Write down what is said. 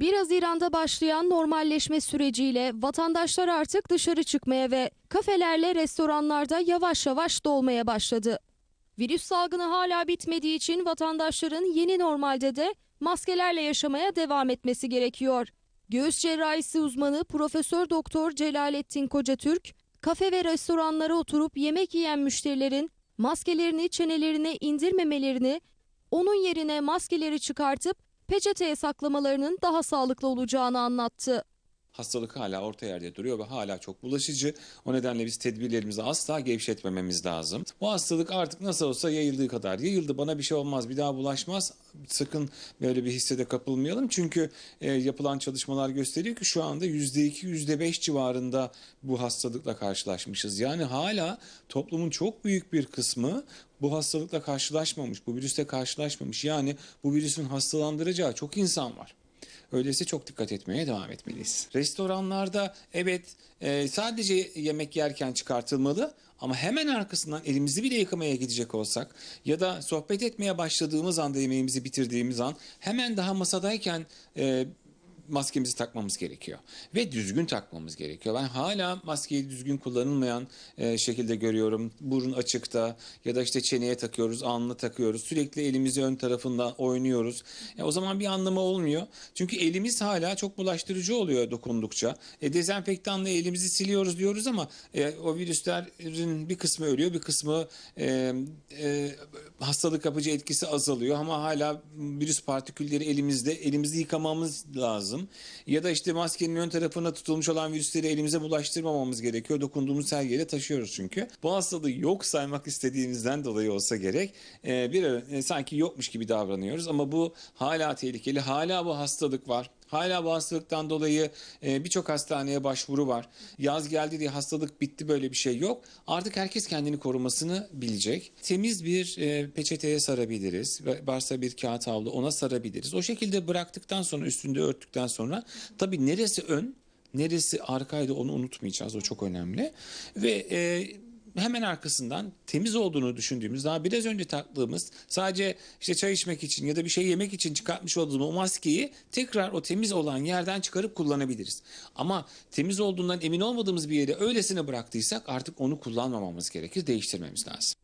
1 Haziran'da başlayan normalleşme süreciyle vatandaşlar artık dışarı çıkmaya ve kafelerle restoranlarda yavaş yavaş dolmaya başladı. Virüs salgını hala bitmediği için vatandaşların yeni normalde de maskelerle yaşamaya devam etmesi gerekiyor. Göğüs cerrahisi uzmanı Profesör Doktor Celalettin Kocatürk, kafe ve restoranlara oturup yemek yiyen müşterilerin maskelerini çenelerine indirmemelerini, onun yerine maskeleri çıkartıp peçeteye saklamalarının daha sağlıklı olacağını anlattı. Hastalık hala orta yerde duruyor ve hala çok bulaşıcı. O nedenle biz tedbirlerimizi asla gevşetmememiz lazım. Bu hastalık artık nasıl olsa yayıldığı kadar yayıldı. Bana bir şey olmaz, bir daha bulaşmaz. Sakın böyle bir hissede kapılmayalım. Çünkü e, yapılan çalışmalar gösteriyor ki şu anda %2, %5 civarında bu hastalıkla karşılaşmışız. Yani hala toplumun çok büyük bir kısmı bu hastalıkla karşılaşmamış, bu virüste karşılaşmamış. Yani bu virüsün hastalandıracağı çok insan var. Öyleyse çok dikkat etmeye devam etmeliyiz. Restoranlarda evet e, sadece yemek yerken çıkartılmalı ama hemen arkasından elimizi bile yıkamaya gidecek olsak ya da sohbet etmeye başladığımız anda yemeğimizi bitirdiğimiz an hemen daha masadayken e, maskemizi takmamız gerekiyor. Ve düzgün takmamız gerekiyor. Ben hala maskeyi düzgün kullanılmayan e, şekilde görüyorum. Burun açıkta ya da işte çeneye takıyoruz, alnına takıyoruz. Sürekli elimizi ön tarafından oynuyoruz. E, o zaman bir anlamı olmuyor. Çünkü elimiz hala çok bulaştırıcı oluyor dokundukça. E, dezenfektanla elimizi siliyoruz diyoruz ama e, o virüslerin bir kısmı ölüyor, bir kısmı e, e, hastalık kapıcı etkisi azalıyor ama hala virüs partikülleri elimizde. Elimizi yıkamamız lazım. Ya da işte maskenin ön tarafına tutulmuş olan virüsleri elimize bulaştırmamamız gerekiyor. Dokunduğumuz her yere taşıyoruz çünkü. Bu hastalığı yok saymak istediğimizden dolayı olsa gerek e, bir e, sanki yokmuş gibi davranıyoruz ama bu hala tehlikeli. Hala bu hastalık var. Hala bu hastalıktan dolayı e, birçok hastaneye başvuru var. Yaz geldi diye hastalık bitti böyle bir şey yok. Artık herkes kendini korumasını bilecek. Temiz bir e, peçeteye sarabiliriz. Varsa bir kağıt havlu ona sarabiliriz. O şekilde bıraktıktan sonra üstünde örttükten sonra tabii neresi ön neresi arkaydı onu unutmayacağız. O çok önemli. Ve e, hemen arkasından temiz olduğunu düşündüğümüz daha biraz önce taktığımız sadece işte çay içmek için ya da bir şey yemek için çıkartmış olduğumuz o maskeyi tekrar o temiz olan yerden çıkarıp kullanabiliriz. Ama temiz olduğundan emin olmadığımız bir yere öylesine bıraktıysak artık onu kullanmamamız gerekir, değiştirmemiz lazım.